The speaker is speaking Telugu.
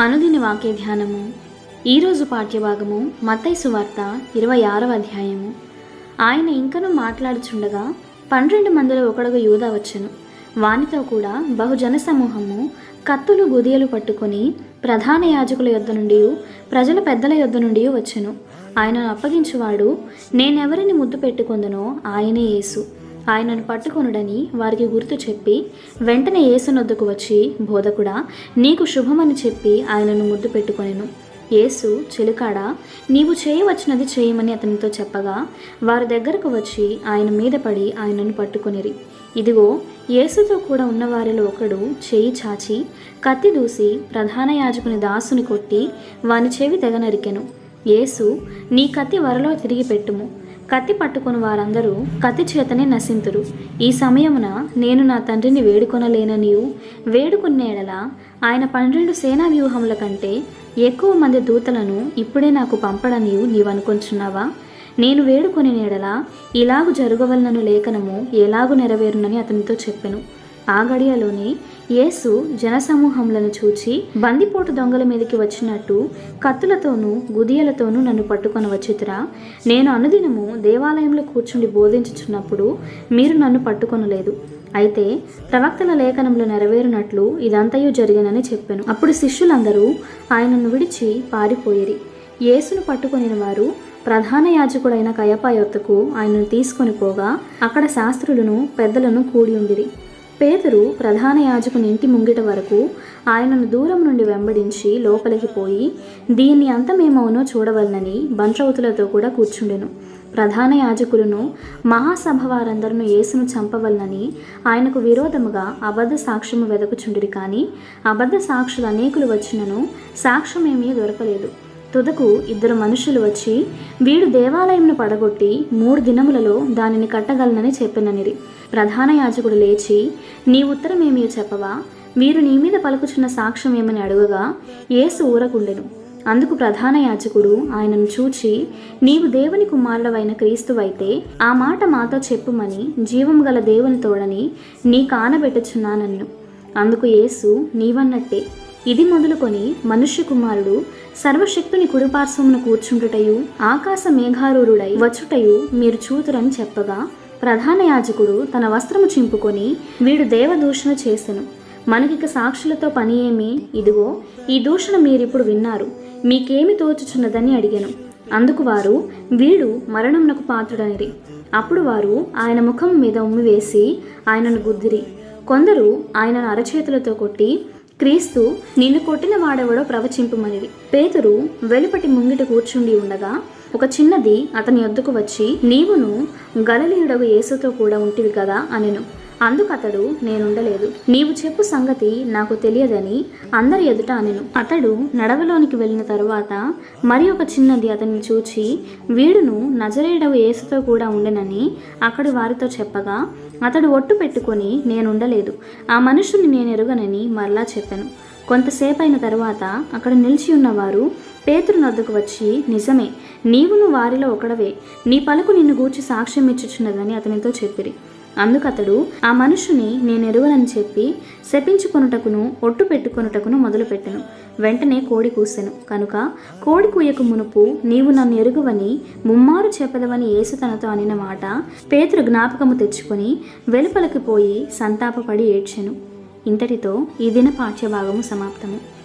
అనుదిన వాక్య ధ్యానము. ఈరోజు పాఠ్యభాగము మతైసు సువార్త ఇరవై ఆరవ అధ్యాయము. ఆయన ఇంకనూ మాట్లాడుచుండగా పన్నెండు మందిలో ఒకడుగు యూద వచ్చను. వానితో కూడా బహుజన సమూహము కత్తులు గుదియలు పట్టుకొని ప్రధాన యాజకుల యొద్ద నుండి ప్రజల పెద్దల యొద్ద నుండి వచ్చెను. ఆయనను అప్పగించువాడు నేనెవరిని ముద్దు పెట్టుకుందనో ఆయనే యేసు. ఆయనను పట్టుకొనుడని వారికి గుర్తు చెప్పి వెంటనే యేసునొద్దకు వచ్చి బోధకుడా నీకు శుభమని చెప్పి ఆయనను ముద్దు పెట్టుకొనెను. యేసు చిలుకాడ నీవు చేయవచ్చినది చేయమని అతనితో చెప్పగా వారి దగ్గరకు వచ్చి ఆయన మీద పడి ఆయనను పట్టుకొనిరి. ఇదిగో యేసుతో కూడా ఉన్నవారిలో ఒకడు చేయి చాచి కత్తి దూసి ప్రధాన యాజకుని దాసుని కొట్టి వాని చెవి తెగ నరికెను. యేసు నీ కత్తి వరలో తిరిగి పెట్టుము. కత్తి పట్టుకుని వారందరూ కత్తి చేతనే నశింతురు. ఈ సమయమున నేను నా తండ్రిని వేడుకొనలేననియు. వేడుకునేడలా ఆయన పన్నెండు సేనా వ్యూహముల కంటే ఎక్కువ మంది దూతలను ఇప్పుడే నాకు పంపడనియు నీవు అనుకుంటున్నావా నేను వేడుకొని నేడలా ఇలాగు జరగవలనను లేఖనము ఎలాగు నెరవేరునని అతనితో చెప్పెను. ఆ గడియలోనే యేసు జనసమూహములను చూచి బందిపోటు దొంగల మీదకి వచ్చినట్టు కత్తులతోనూ గుదియలతోనూ నన్ను పట్టుకొని వచ్చితురా నేను అనుదినము దేవాలయంలో కూర్చుండి బోధించుచున్నప్పుడు మీరు నన్ను పట్టుకొనలేదు. అయితే ప్రవక్తల లేఖనంలో నెరవేరినట్లు ఇదంతయు జరిగినని చెప్పాను. అప్పుడు శిష్యులందరూ ఆయనను విడిచి పారిపోయిరి. యేసును పట్టుకొనిన వారు ప్రధాన యాజకుడైన కయప యొద్దకు ఆయనను తీసుకొని పోగా అక్కడ శాస్త్రులను పెద్దలను కూడి ఉండిరి. పేదరు ప్రధాన యాజకుని ఇంటి ముంగిట వరకు ఆయనను దూరం నుండి వెంబడించి లోపలికి పోయి దీన్ని అంతమేమవునో చూడవలనని బంట్రౌతులతో కూడా కూర్చుండెను. ప్రధాన యాజకులను మహాసభ వారందరూ యేసును చంపవలనని ఆయనకు విరోధముగా అబద్ధ సాక్ష్యము వెదకుచుండిరి కానీ అబద్ధ సాక్షులు అనేకులు వచ్చినను సాక్ష్యమేమీ దొరకలేదు. తుదకు ఇద్దరు మనుషులు వచ్చి వీడు దేవాలయంను పడగొట్టి మూడు దినములలో దానిని కట్టగలనని చెప్పిననిరి. ప్రధాన యాజకుడు లేచి నీ ఉత్తరమేమియో చెప్పవా? వీరు నీ మీద పలుకుచున్న సాక్ష్యం ఏమని అడుగగా ఏసు ఊరకుండెను. అందుకు ప్రధాన యాజకుడు ఆయనను చూచి నీవు దేవుని కుమారుడవైన క్రీస్తువైతే ఆ మాట మాతో చెప్పుమని జీవం గల దేవుని తోడని నీ కానబెట్టుచున్నానన్ను. అందుకు యేసు నీవన్నట్టే. ఇది మొదలుకొని మనుష్య కుమారుడు సర్వశక్తుని కుడిపార్శ్వమున కూర్చుంటుటయు ఆకాశ మేఘారూరుడై వచ్చుటయు మీరు చూతురని చెప్పగా ప్రధాన యాజకుడు తన వస్త్రము చింపుకొని వీడు దేవదూషణ చేసెను. మనకిక సాక్షులతో పని ఏమి? ఇదిగో ఈ దూషణ మీరిప్పుడు విన్నారు. మీకేమి తోచుచున్నదని అడిగాను. అందుకు వారు వీడు మరణమునకు పాత్రుడనిరి. అప్పుడు వారు ఆయన ముఖం మీద ఉమ్మి వేసి ఆయనను గుద్దిరి. కొందరు ఆయనను అరచేతులతో కొట్టి క్రీస్తు నిన్ను కొట్టిన వాడెవడో ప్రవచింపుమనిది పేతురు వెలుపటి ముంగిట కూర్చుండి ఉండగా ఒక చిన్నది అతని వద్దకు వచ్చి నీవును గలలీయుడగు యేసుతో కూడా ఉంటివి కదా అనెను. అందుకు అతడు నేనుండలేదు. నీవు చెప్పు సంగతి నాకు తెలియదని అందరి ఎదుట అనెను. అతడు నడవలోనికి వెళ్ళిన తరువాత మరి ఒక చిన్నది అతన్ని చూచి వీడును నజరేడవు యేసుతో కూడా ఉండెనని అక్కడి వారితో చెప్పగా అతడు ఒట్టు పెట్టుకొని నేనుండలేదు. ఆ మనుషుని నేను ఎరుగనని మరలా చెప్పాను. కొంతసేపు అయిన తరువాత అక్కడ నిలిచి ఉన్నవారు పేతురు నొద్దకు వచ్చి నిజమే నీవును వారిలో ఒకడవే. నీ పలుకు నిన్ను గూర్చి సాక్ష్యం ఇచ్చుచున్నదని అతనితో చెప్పిరి. అందుకతడు ఆ మనుషుని నేనెరుగనని చెప్పి శపించుకొనుటకును ఒట్టు పెట్టుకొనుటకును మొదలుపెట్టెను. వెంటనే కోడి కూసెను. కనుక కోడి కూయకు మునుపు నీవు నన్ను ఎరుగవని ముమ్మారు చెప్పదవని యేసు తనతో అనిన మాట పేతురు జ్ఞాపకము తెచ్చుకొని వెలుపలకి పోయి సంతాపపడి ఏడ్చెను. ఇంతటితో ఈ దిన పాఠ్యభాగము సమాప్తము.